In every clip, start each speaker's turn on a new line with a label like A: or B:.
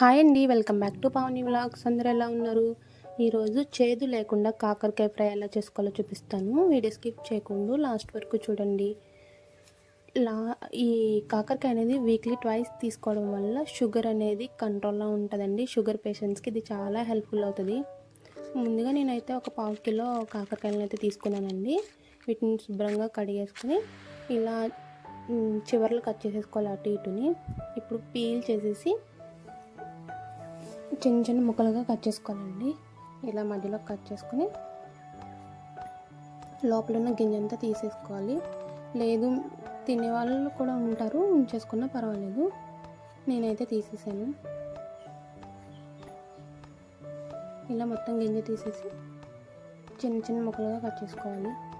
A: Hi అండి welcome back to Pavani vlogs. అందరూ ఎలా ఉన్నారు? ఈరోజు చేదు లేకుండా కాకరకాయ ఫ్రై ఎలా చేసుకోవాలో చూపిస్తాను. వీడియో స్కిప్ చేయకుండా లాస్ట్ వరకు చూడండి. లా ఈ కాకరకాయ అనేది వీక్లీ ట్వైస్ తీసుకోవడం వల్ల షుగర్ అనేది కంట్రోల్లో ఉంటుందండి. షుగర్ పేషెంట్స్కి ఇది చాలా హెల్ప్ఫుల్ అవుతుంది. ముందుగా నేనైతే ఒక పావు కిలో కాకరకాయలను అయితే తీసుకున్నానండి. వీటిని శుభ్రంగా కడిగేసుకుని ఇలా చివర్లు కట్ చేసేసుకోవాలి అటు ఇటుని. ఇప్పుడు పీల్ చేసేసి చిన్న చిన్న ముక్కలుగా కట్ చేసుకోవాలండి. ఇలా మధ్యలో కట్ చేసుకుని లోపల ఉన్న గింజంతా తీసేసుకోవాలి. లేదు తినే వాళ్ళు కూడా ఉంటారు ఉంచేసుకున్నా పర్వాలేదు. నేనైతే తీసేసాను. ఇలా మొత్తం గింజ తీసేసి చిన్న చిన్న ముక్కలుగా కట్ చేసుకోవాలి.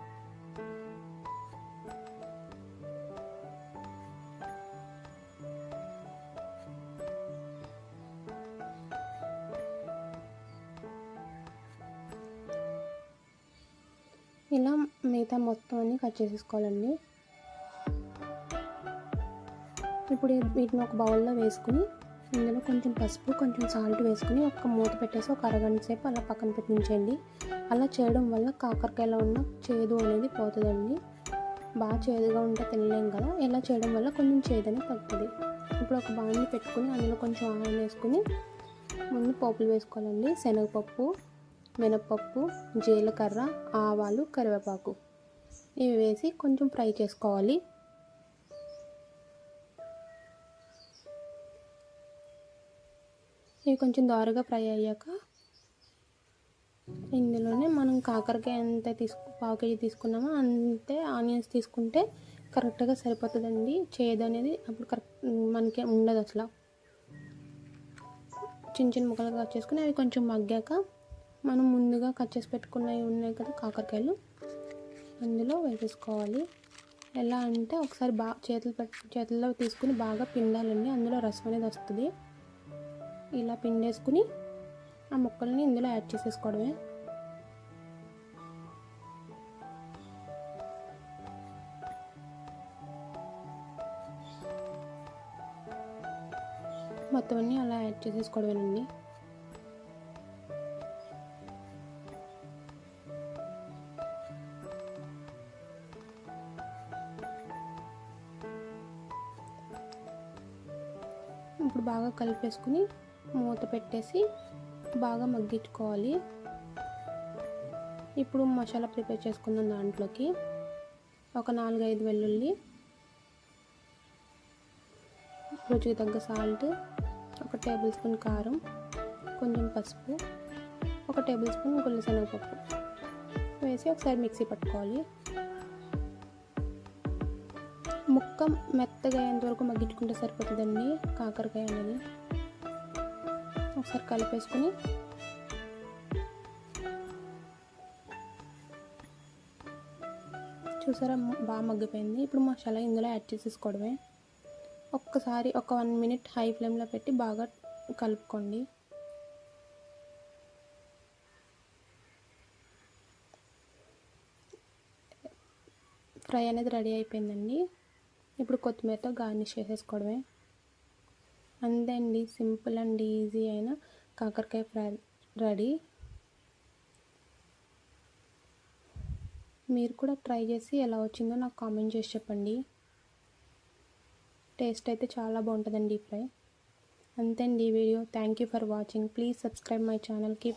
A: ఇలా మిగతా మొత్తం అన్నీ కట్ చేసేసుకోవాలండి. ఇప్పుడు వీటిని ఒక బౌల్లో వేసుకుని ఇందులో కొంచెం పసుపు కొంచెం సాల్ట్ వేసుకుని ఒక మూత పెట్టేసి ఒక అరగంట సేపు అలా పక్కన పెట్టించండి. అలా చేయడం వల్ల కాకరకాయలో ఉన్న చేదు అనేది పోతుందండి. బాగా చేదుగా ఉంటే తినలేం కదా. ఇలా చేయడం వల్ల కొంచెం చేదు అనేది తగ్గుతుంది. ఇప్పుడు ఒక బాణీ పెట్టుకుని అందులో కొంచెం ఆయిల్ వేసుకుని ముందు పోపులు వేసుకోవాలండి. శనగపప్పు మినపప్పు జీలకర్ర ఆవాలు కరివేపాకు. ఇవి వేసి కొంచెం ఫ్రై చేసుకోవాలి. ఇవి కొంచెం దారుగా ఫ్రై అయ్యాక ఇందులోనే మనం కాకరకాయ ఎంత తీసుకు పావు కేజీ తీసుకున్నామో అంతే ఆనియన్స్ తీసుకుంటే కరెక్ట్గా సరిపోతుందండి. చేదు అనేది అప్పుడు కరెక్ట్ మనకి ఉండదు అసలు. చిన్న చిన్న ముక్కలుగా చేసుకుని అవి కొంచెం మగ్గాక మనం ముందుగా కట్ చేసి పెట్టుకున్నవి ఉన్నాయి కదా కాకరకాయలు. అందులో వేసేసుకోవాలి. ఎలా అంటే ఒకసారి బాగా చేతులు పెట్ చేతుల్లో తీసుకుని బాగా పిండాలండి. అందులో రసం అనేది వస్తుంది. ఇలా పిండేసుకుని ఆ ముక్కల్ని ఇందులో యాడ్ చేసేసుకోవడమే. మొత్తం అన్నీ అలా యాడ్ చేసేసుకోవడమేనండి. ఇప్పుడు బాగా కలిపేసుకుని మూత పెట్టేసి బాగా మగ్గించుకోవాలి. ఇప్పుడు మసాలా ప్రిపేర్ చేసుకుందాం దాంట్లోకి ఒక నాలుగైదు వెల్లుల్లి రుచికి తగ్గ సాల్ట్ ఒక టేబుల్ స్పూన్ కారం కొంచెం పసుపు ఒక టేబుల్ స్పూన్ గుల్లశనగపప్పు వేసి ఒకసారి మిక్సీ పట్టుకోవాలి. ముక్క మెత్తగా అయ్యేంత వరకు మగ్గించుకుంటే సరిపోతుందండి. కాకరకాయ అనేది ఒకసారి కలిపేసుకుని చూసారా బాగా మగ్గిపోయింది. ఇప్పుడు మసాలా ఇందులో యాడ్ చేసేసుకోవడమే. ఒక్కసారి ఒక వన్ మినిట్ హై ఫ్లేమ్లో పెట్టి బాగా కలుపుకోండి. ఫ్రై అనేది రెడీ అయిపోయిందండి. ఇప్పుడు కొత్తిమీరతో గార్నిష్ చేసేసుకోవడమే. అంతే అండి సింపుల్ అండ్ ఈజీ అయిన కాకరకాయ ఫ్రై రెడీ. మీరు కూడా ట్రై చేసి ఎలా వచ్చిందో నాకు కామెంట్ చేసి చెప్పండి. టేస్ట్ అయితే చాలా బాగుంటుందండి ఈ ఫ్రై. అంతే అండి ఈ video. Thank you for watching please subscribe my ఛానల్కి